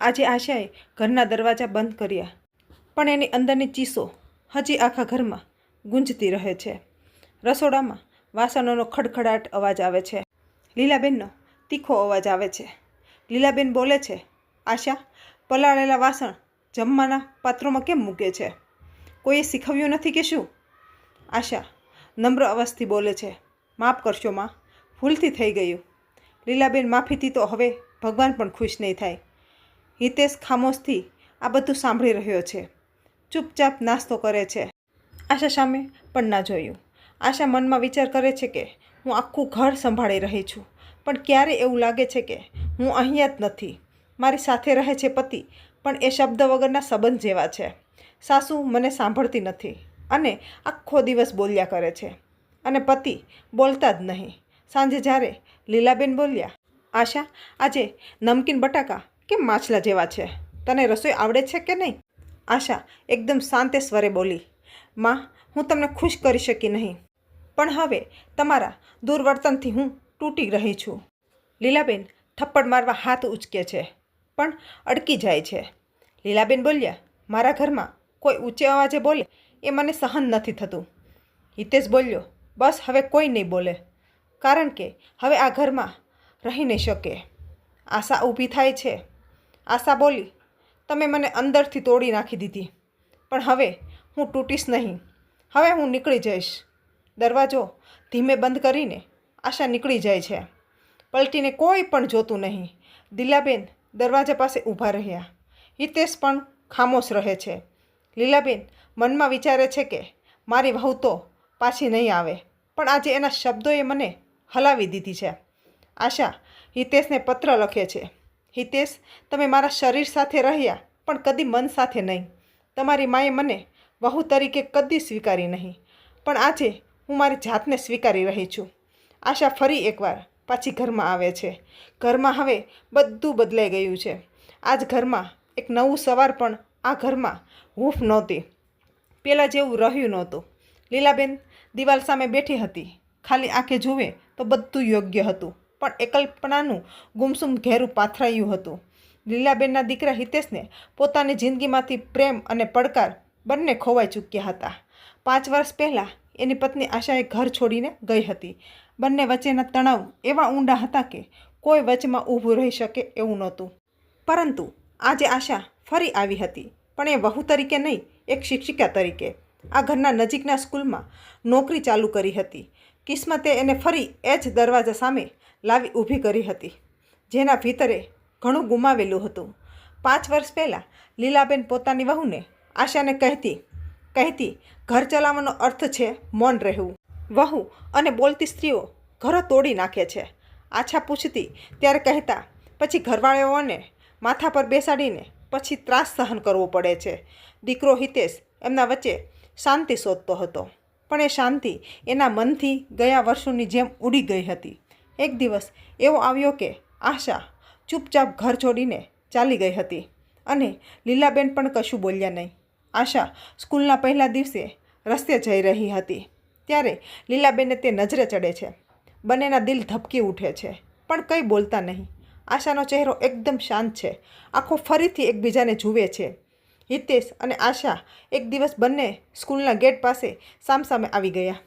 આજે આશાએ ઘરના દરવાજા બંધ કર્યા. પણ એની અંદરની ચીસો હજી આખા ઘરમાં ગુંજતી રહે છે. રસોડામાં વાસણોનો ખડખડાટ અવાજ આવે છે. લીલાબેનનો તીખો અવાજ આવે છે. લીલાબેન બોલે છે, આશા, પલાળેલા વાસણ જમવાના પાત્રોમાં કેમ મૂકે છે? કોઈએ શીખવ્યું નથી કે શું? આશા નમ્ર અવાજથી બોલે છે, માફ કરશો, માં, ભૂલથી થઈ ગયું. લીલાબેન માફીથી તો હવે ભગવાન પણ ખુશ નહીં થાય. હિતેશ ખામોશથી આ બધું સાંભળી રહ્યો છે. ચૂપચાપ નાસ્તો કરે છે. આશા સામે પણ ના જોયું. આશા મનમાં વિચાર કરે છે કે હું આખું ઘર સંભાળી રહી છું, પણ ક્યારે એવું લાગે છે કે હું અહીંયા જ નથી. મારી સાથે રહે છે પતિ, પણ એ શબ્દ વગરના સંબંધ જેવા છે. સાસુ મને સાંભળતી નથી અને આખો દિવસ બોલ્યા કરે છે. અને પતિ બોલતા જ નહીં. સાંજે જ્યારે લીલાબેન બોલ્યા, આશા, આજે નમકીન બટાકા કેમ માછલા જેવા છે? તને રસોઈ આવડે છે કે નહીં? આશા, એકદમ શાંતે સ્વરે બોલી, માં, હું તમને ખુશ કરી શકી નહીં. પણ હવે તમારા દુર્વર્તનથી હું તૂટી રહી છું. લીલાબેન થપ્પડ મારવા હાથ ઉચકે છે, પણ અડકી જાય છે. લીલાબેન બોલ્યા, મારા ઘરમાં કોઈ ઊંચે અવાજે બોલે? એ મને સહન નથી થતું. હિતેશ બોલ્યો, બસ હવે કોઈ નહીં બોલે, કારણ કે હવે આ ઘરમાં રહી નહીં શકે. આશા ઊભી થાય છે. આશા બોલી, તમે મને અંદરથી તોડી નાખી દીધી. પણ હવે હું તૂટીશ નહીં. હવે હું નીકળી જઈશ. દરવાજો ધીમે બંધ કરીને આશા નીકળી જાય છે. પલટીને કોઈ પણ જોતું નહીં. દિલાબેન દરવાજા પાસે ઊભા રહ્યા. હિતેશ પણ ખામોશ રહે છે. લીલાબેન મનમાં વિચારે છે કે, મારી વહુ તો પાછી નહીં આવે, પણ આજે એના શબ્દોએ મને હલાવી દીધી છે. આશા હિતેશને પત્ર લખે છે. હિતેશ, તમે મારા શરીર સાથે રહ્યા, પણ કદી મન સાથે નહીં. તમારી માએ મને વહુ તરીકે કદી સ્વીકારી નહીં. પણ આજે હું મારી જાતને સ્વીકારી રહી છું. આશા ફરી એકવાર પાછી ઘરમાં આવે છે. ઘરમાં હવે બધું બદલાઈ ગયું છે. આજ ઘરમાં એક નવું સવાર પણ આ ઘરમાં હૂફ નહોતી. પહેલાં જેવું રહ્યું નહોતું. લીલાબેન દિવાલ સામે બેઠી હતી. ખાલી આંખે જુએ તો બધું યોગ્ય હતું. પણ એકલ્પનાનું ગુમસુમ ઘેરું પાથરાયું હતું. લીલાબેનના દીકરા હિતેશને પોતાની જિંદગીમાંથી પ્રેમ અને પડકાર બંને ખોવાઈ ચૂક્યા હતા. પાંચ વર્ષ પહેલાં એની પત્ની આશાએ ઘર છોડીને ગઈ હતી. બંને વચ્ચેના તણાવ એવા ઊંડા હતા કે કોઈ વચમાં ઊભું રહી શકે એવું નહોતું. પરંતુ આજે આશા ફરી આવી હતી, પણ એ વહુ તરીકે નહીં, એક શિક્ષિકા તરીકે. આ ઘરના નજીકના સ્કૂલમાં નોકરી ચાલુ કરી હતી. કિસ્મતે એને ફરી એ જ દરવાજા સામે લાવી ઊભી કરી હતી, જેના ભીતરે ઘણું ગુમાવેલું હતું. પાંચ વર્ષ પહેલાં લીલાબેન પોતાની વહુને આશાને કહેતી કહેતી, ઘર ચલાવવાનો અર્થ છે મૌન રહેવું. વહુ અને બોલતી સ્ત્રીઓ ઘરો તોડી નાખે છે. આછા પૂછતી, ત્યારે કહેતા, પછી ઘરવાળાઓને માથા પર બેસાડીને પછી ત્રાસ સહન કરવો પડે છે. દીકરો હિતેશ એમના વચ્ચે શાંતિ શોધતો હતો, પણ એ શાંતિ એના મનથી ગયા વર્ષોની જેમ ઉડી ગઈ હતી. એક દિવસ એવો આવ્યો કે આશા ચૂપચાપ ઘર છોડીને ચાલી ગઈ હતી અને લીલાબેન પણ કશું બોલ્યા નહીં. આશા સ્કૂલના પહેલા દિવસે રસ્તે જઈ રહી હતી. ત્યારે લીલાબેને તે નજરે ચડે છે. બંનેના દિલ ધબકી ઉઠે છે, પણ કંઈ બોલતા નહીં. આશાનો ચહેરો એકદમ શાંત છે. આંખો ફરીથી એકબીજાને જુએ છે. હિતેશ અને આશા એક દિવસ બંને સ્કૂલના ગેટ પાસે સામસામે આવી ગયા.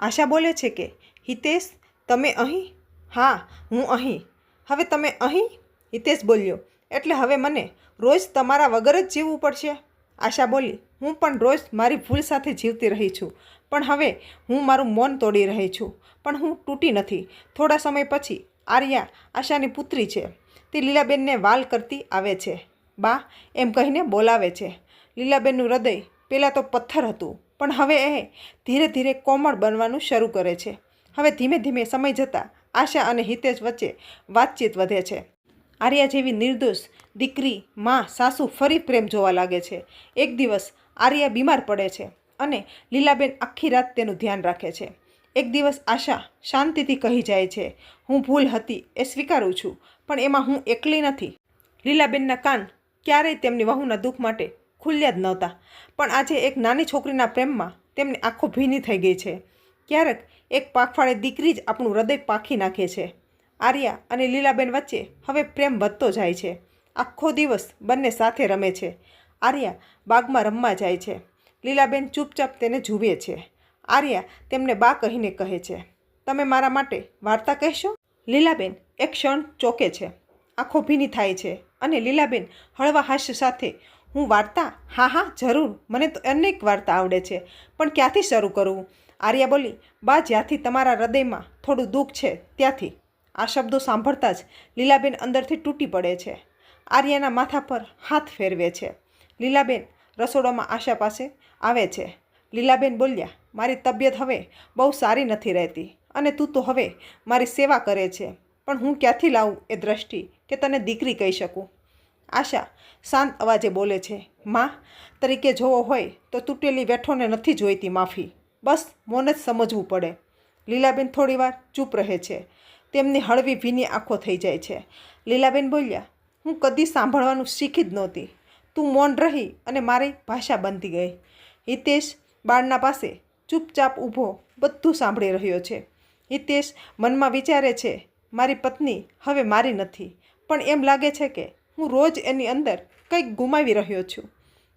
આશા બોલે છે કે, હિતેશ, તમે અહીં? હા, હું અહીં. હવે તમે અહીં? હિતેશ બોલ્યો. એટલે હવે મને રોજ તમારા વગર જ જીવવું પડશે? આશા બોલી, હું પણ રોજ મારી ભૂલ સાથે જીવતી રહી છું. પણ હવે હું મારું મૌન તોડી રહી છું. પણ હું તૂટી નથી. થોડા સમય પછી આર્યા આશાની પુત્રી છે. તે લીલાબેનને વાલ કરતી આવે છે. બા, એમ કહીને બોલાવે છે. લીલાબેનનું હૃદય પહેલાં તો પથ્થર હતું, પણ હવે એ ધીરે ધીરે કોમળ બનવાનું શરૂ કરે છે. હવે ધીમે ધીમે સમય જતાં આશા અને હિતેશ વચ્ચે વાતચીત વધે છે. આર્યા જેવી નિર્દોષ દીકરી માં સાસુ ફરી પ્રેમ જોવા લાગે છે. એક દિવસ આર્યા બીમાર પડે છે અને લીલાબેન આખી રાત તેનું ધ્યાન રાખે છે. એક દિવસ આશા શાંતિથી કહી જાય છે, હું ભૂલ હતી એ સ્વીકારું છું, પણ એમાં હું એકલી નથી. લીલાબેનના કાન ક્યારેય તેમની વહુના દુઃખ માટે ખુલ્યા જ નહોતા. પણ આજે એક નાની છોકરીના પ્રેમમાં તેમની આંખો ભીની થઈ ગઈ છે. ક્યારેક એક પાખવાડે દીકરી જ આપણું હૃદય પાખી નાખે છે. આર્યા અને લીલાબેન વચ્ચે હવે પ્રેમ વધતો જાય છે. આખો દિવસ બંને સાથે રમે છે. આર્યા બાગમાં રમવા જાય છે. લીલાબેન ચૂપચાપ તેને જુએ છે. આર્યા તેમને બા કહીને કહે છે, તમે મારા માટે વાર્તા કહેશો? લીલાબેન એક ક્ષણ ચોકે છે. આંખો ભીની થાય છે અને લીલાબેન હળવા હાસ્ય સાથે, હું વાર્તા? હા હા, જરૂર. મને તો અનેક વાર્તા આવડે છે. પણ ક્યાંથી શરૂ કરવું આર્યા બોલી, બા, જ્યાંથી તમારા હૃદયમાં થોડું દુઃખ છે, ત્યાંથી. આ શબ્દો સાંભળતા જ લીલાબેન અંદરથી તૂટી પડે છે. આર્યાના માથા પર હાથ ફેરવે છે. લીલાબેન રસોડામાં આશા પાસે આવે છે. લીલાબેન બોલ્યા, મારી તબિયત હવે બહુ સારી નથી રહેતી અને તું તો હવે મારી સેવા કરે છે, પણ હું ક્યાંથી લાવું એ દ્રષ્ટિ કે તને દીકરી કહી શકું? આશા શાંત અવાજે બોલે છે, માં, તરીકે જોવો હોય તો તૂટેલી વેઠોને નથી જોઈતી માફી. બસ મોને જ સમજવું પડે. લીલાબેન થોડીવાર ચૂપ રહે છે. તેમની હળવી ભીની આંખો થઈ જાય છે. લીલાબેન બોલ્યા, હું કદી સાંભળવાનું શીખી જ નહોતી. તું મૌન રહી અને મારી ભાષા બનતી ગઈ. હિતેશ બાળના પાસે ચૂપચાપ ઊભો બધું સાંભળી રહ્યો છે. હિતેશ મનમાં વિચારે છે, મારી પત્ની હવે મારી નથી, પણ એમ લાગે છે કે હું રોજ એની અંદર કંઈક ગુમાવી રહ્યો છું.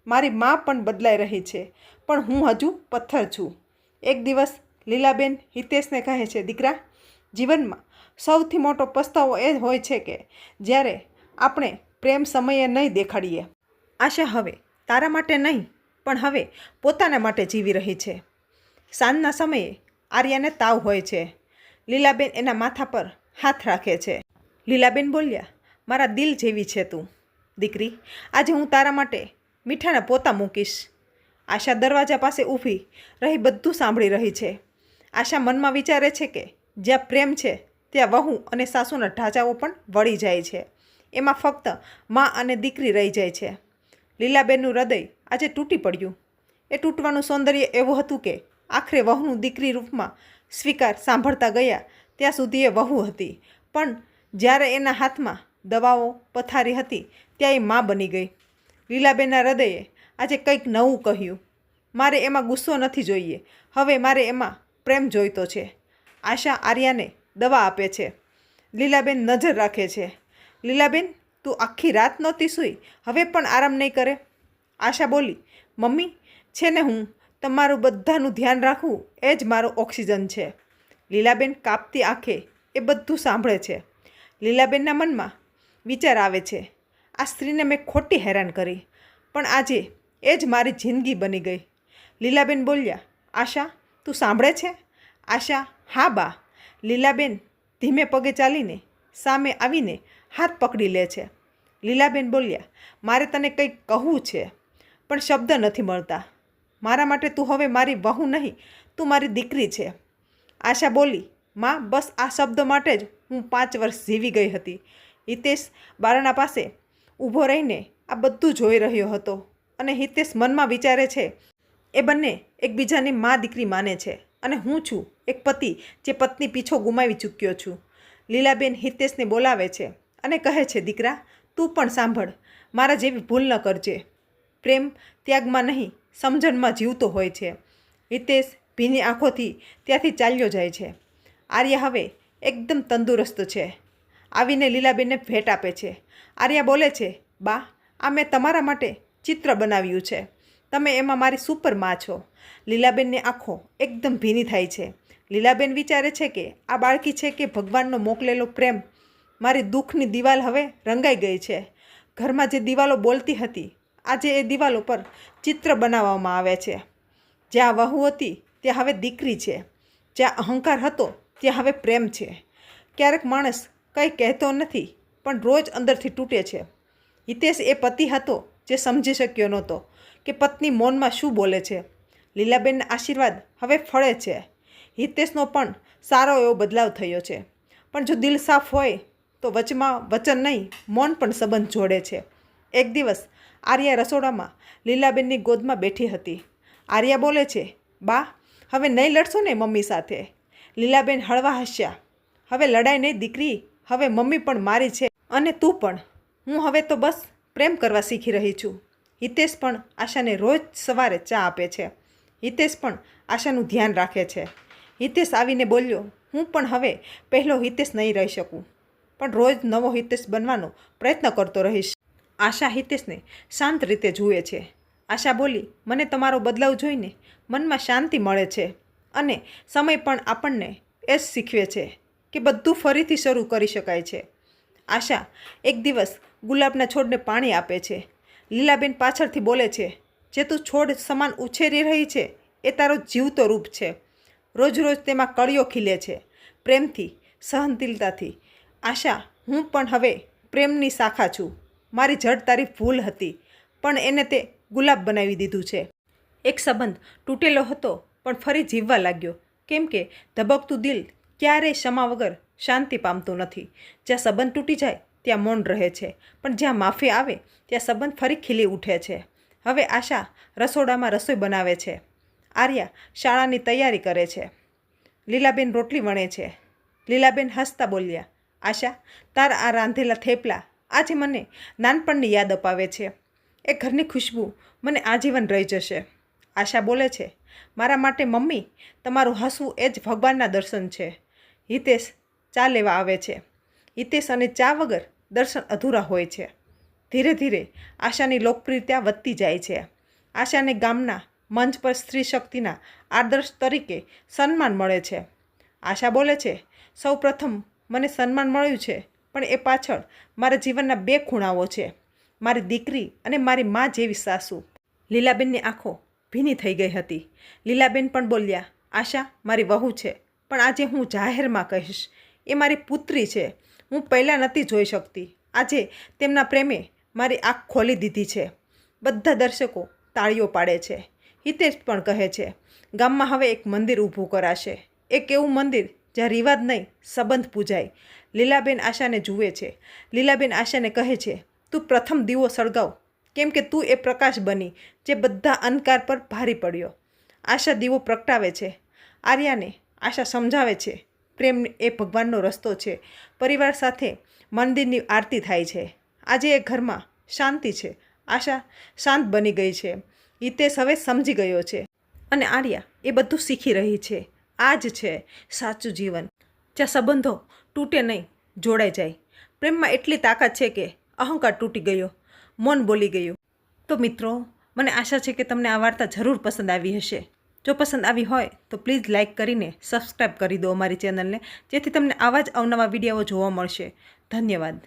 મારી મા પણ બદલાઈ રહી છે, પણ હું હજુ પથ્થર છું. એક દિવસ લીલાબેન હિતેશને કહે છે, દીકરા, જીવનમાં સૌથી મોટો પસ્તાવો એ હોય છે કે જ્યારે આપણે પ્રેમ સમયે નહીં દેખાડીએ. આશા હવે તારા માટે નહીં, પણ હવે પોતાના માટે જીવી રહી છે. સાંજના સમયે આર્યાને તાવ હોય છે. લીલાબેન એના માથા પર હાથ રાખે છે. લીલાબેન બોલ્યા, મારા દિલ જેવી છે તું. દીકરી, આજે હું તારા માટે મીઠાના પોતા મૂકીશ. આશા દરવાજા પાસે ઊભી રહી બધું સાંભળી રહી છે. આશા મનમાં વિચારે છે કે જ્યાં પ્રેમ છે, ત્યાં વહુ અને સાસુના ઢાંચાઓ પણ વળી જાય છે. એમાં ફક્ત મા અને દીકરી રહી જાય છે. લીલાબેનનું હૃદય આજે તૂટી પડ્યું. એ તૂટવાનું સૌંદર્ય એવું હતું કે આખરે વહુનું દીકરી રૂપમાં સ્વીકાર સાંભળતા ગયા ત્યાં સુધી એ વહુ હતી. પણ જ્યારે એના હાથમાં દવાઓ, પથારી હતી ત્યાં એ મા બની ગઈ. લીલાબેનના હૃદયે આજે કંઈક નવું કહ્યું. મારે એમાં ગુસ્સો નથી જોઈએ. હવે મારે એમાં પ્રેમ જોઈતો છે. આશા આર્યાને દવા આપે છે. લીલાબેન નજર રાખે છે. લીલાબેન, તું આખી રાત નહોતી સૂઈ? હવે પણ આરામ નહીં કરે? આશા બોલી, મમ્મી, છે ને હું? તમારું બધાનું ધ્યાન રાખવું એ જ મારો ઓક્સિજન છે. લીલાબેન કાપતી આંખે એ બધું સાંભળે છે. લીલાબેનના મનમાં વિચાર આવે છે. આ સ્ત્રીને મેં ખોટી હેરાન કરી. પણ આજે એ જ મારી જિંદગી બની ગઈ. લીલાબેન બોલ્યા, આશા, તું સાંભળે છે? આશા, હા બા. લીલાબેન ધીમે પગે ચાલીને સામે આવીને હાથ પકડી લે છે. લીલાબેન બોલ્યા, મારે તને કંઈક કહવું છે, પણ શબ્દ નથી મળતા. મારા માટે તું હવે મારી વહુ નહીં, તું મારી દીકરી છે. આશા બોલી, માં, બસ આ શબ્દ માટે જ હું પાંચ વર્ષ જીવી ગઈ હતી. હિતેશ બારણા પાસે ઊભો રહીને આ બધું જોઈ રહ્યો હતો. અને હિતેશ મનમાં વિચારે છે, એ બંને એકબીજાની મા દીકરી માને છે અને હું છું એક પતિ જે પત્ની પીછો ગુમાવી ચૂક્યો છું. લીલાબેન હિતેશને બોલાવે છે અને કહે છે, દીકરા, તું પણ સાંભળ, મારા જેવી ભૂલ ન કરજે. પ્રેમ ત્યાગમાં નહીં, સમજણમાં જીવતો હોય છે. હિતેશ ભીની આંખોથી ત્યાંથી ચાલ્યો જાય છે. આર્યા હવે એકદમ તંદુરસ્ત છે. આવીને લીલાબેનને ભેટ આપે છે. આર્યા બોલે છે, બા, આ મેં તમારા માટે ચિત્ર બનાવ્યું છે. તમે એમાં મારી સુપરમાં છો. લીલાબેનની આંખો એકદમ ભીની થાય છે. લીલાબેન વિચારે છે કે આ બાળકી છે કે ભગવાનનો મોકલેલો પ્રેમ. મારી દુઃખની દિવાલ હવે રંગાઈ ગઈ છે. ઘરમાં જે દિવાલો બોલતી હતી, આજે એ દિવાલો પર ચિત્ર બનાવવામાં આવે છે. જ્યાં વહુ હતી, ત્યાં હવે દીકરી છે. જ્યાં અહંકાર હતો, ત્યાં હવે પ્રેમ છે. ક્યારેક માણસ કંઈ કહેતો નથી, પણ રોજ અંદરથી તૂટે છે. હિતેશ એ પતિ હતો જે સમજી શક્યો નહોતો કે પત્ની મૌનમાં શું બોલે છે. લીલાબેનના આશીર્વાદ હવે ફળે છે. હિતેશનો પણ સારો એવો બદલાવ થયો છે. પણ જો દિલ સાફ હોય તો વચમાં વચન નહીં, મૌન પણ સંબંધ જોડે છે. એક દિવસ આર્યા રસોડામાં લીલાબેનની ગોદમાં બેઠી હતી. આર્યા બોલે છે, બા, હવે નહીં લડશો ને મમ્મી સાથે? લીલાબેન હળવા હસ્યા. હવે લડાઈ નહીં, દીકરી, હવે મમ્મી પણ મારી છે અને તું પણ. હું હવે તો બસ પ્રેમ કરવા શીખી રહી છું. હિતેશ પણ આશાને રોજ સવારે ચા આપે છે. હિતેશ પણ આશાનું ધ્યાન રાખે છે. હિતેશ આવીને બોલ્યો, હું પણ હવે પહેલો હિતેશ નહીં રહી શકું. પણ રોજ નવો હિતેશ બનવાનો પ્રયત્ન કરતો રહીશ. આશા હિતેશને શાંત રીતે જુએ છે. આશા બોલી, મને તમારો બદલાવ જોઈને મનમાં શાંતિ મળે છે અને સમય પણ આપણને એ જ શીખવે છે કે બધું ફરીથી શરૂ કરી શકાય છે. આશા એક દિવસ ગુલાબના છોડને પાણી આપે છે. લીલાબેન પાછળથી બોલે છે, જે તું છોડ સમાન ઉછેરી રહી છે, એ તારો જીવતો રૂપ છે. રોજ રોજ તેમાં કળીઓ ખીલે છે, પ્રેમથી, સહનશીલતાથી. આશા, હું પણ હવે પ્રેમની શાખા છું. મારી જડ તારી ભૂલ હતી, પણ એને તે ગુલાબ બનાવી દીધું છે. એક સંબંધ તૂટેલો હતો, પણ ફરી જીવવા લાગ્યો. કેમ કે ધબકતું દિલ ક્યારેય ક્ષમા વગર શાંતિ પામતું નથી. જ્યાં સંબંધ તૂટી જાય ત્યાં મૌન રહે છે. પણ જ્યાં માફી આવે, ત્યાં સંબંધ ફરી ખીલી ઉઠે છે. હવે આશા રસોડામાં રસોઈ બનાવે છે. આર્યા શાળાની તૈયારી કરે છે. લીલાબેન રોટલી વણે છે. લીલાબેન હસતા બોલ્યા, આશા, તાર આ રાંધેલા થેપલા આજે મને નાનપણની યાદ અપાવે છે. એ ઘરની ખુશ્બુ મને આજીવન રહી જશે. આશા બોલે છે, મારા માટે મમ્મી, તમારું હસવું એ જ ભગવાનના દર્શન છે. હિતેશ ચા લેવા આવે છે. હિતેશ અને ચા વગર દર્શન અધૂરા હોય છે. ધીરે ધીરે આશાની લોકપ્રિયતા વધતી જાય છે. આશાને ગામના મંચ પર સ્ત્રી શક્તિના આદર્શ તરીકે સન્માન મળે છે. આશા બોલે છે, સૌ પ્રથમ મને સન્માન મળ્યું છે, પણ એ પાછળ મારા જીવનના બે ખૂણાઓ છે. મારી દીકરી અને મારી મા જેવી સાસુ. લીલાબેનની આંખો ભીની થઈ ગઈ હતી. લીલાબેન પણ બોલ્યા, આશા, મારી વહુ છે, પણ આજે હું જાહેરમાં કહીશ. એ મારી પુત્રી છે. હું પહેલાં નથી જોઈ શકતી. આજે તેમના પ્રેમે મારી આંખ ખોલી દીધી છે. બધા દર્શકો તાળીઓ પાડે છે. હિતેશ પણ કહે છે, ગામમાં હવે એક મંદિર ઊભું કરાશે. એક એવું મંદિર જ્યાં રિવાજ નહીં, સંબંધ પૂજાય. લીલાબેન આશાને જુએ છે. લીલાબેન આશાને કહે છે, તું પ્રથમ દીવો સળગાવ. કેમ કે તું એ પ્રકાશ બની, જે બધા અંધકાર પર ભારી પડ્યો. આશા દીવો પ્રગટાવે છે. આર્યાને આશા સમજાવે છે. પ્રેમ એ ભગવાનનો રસ્તો છે. પરિવાર સાથે મંદિરની આરતી થાય છે. આજે એ ઘરમાં શાંતિ છે. આશા શાંત બની ગઈ છે. હિતેશ હવે સમજી ગયો છે. અને આર્યા એ બધું શીખી રહી છે. આ જ છે સાચું જીવન. જ્યાં સંબંધો તૂટે નહીં, જોડાઈ જાય. પ્રેમમાં એટલી તાકાત છે કે અહંકાર તૂટી ગયો. મૌન બોલી ગયું. તો મિત્રો, મને આશા છે કે તમને આ વાર્તા જરૂર પસંદ આવી હશે. જો પસંદ આવી હોય તો પ્લીઝ લાઇક કરીને સબસ્ક્રાઈબ કરી દો અમારી ચેનલને, જેથી તમને આવા જ અવનવા વીડિયો જોવા મળશે. ધન્યવાદ.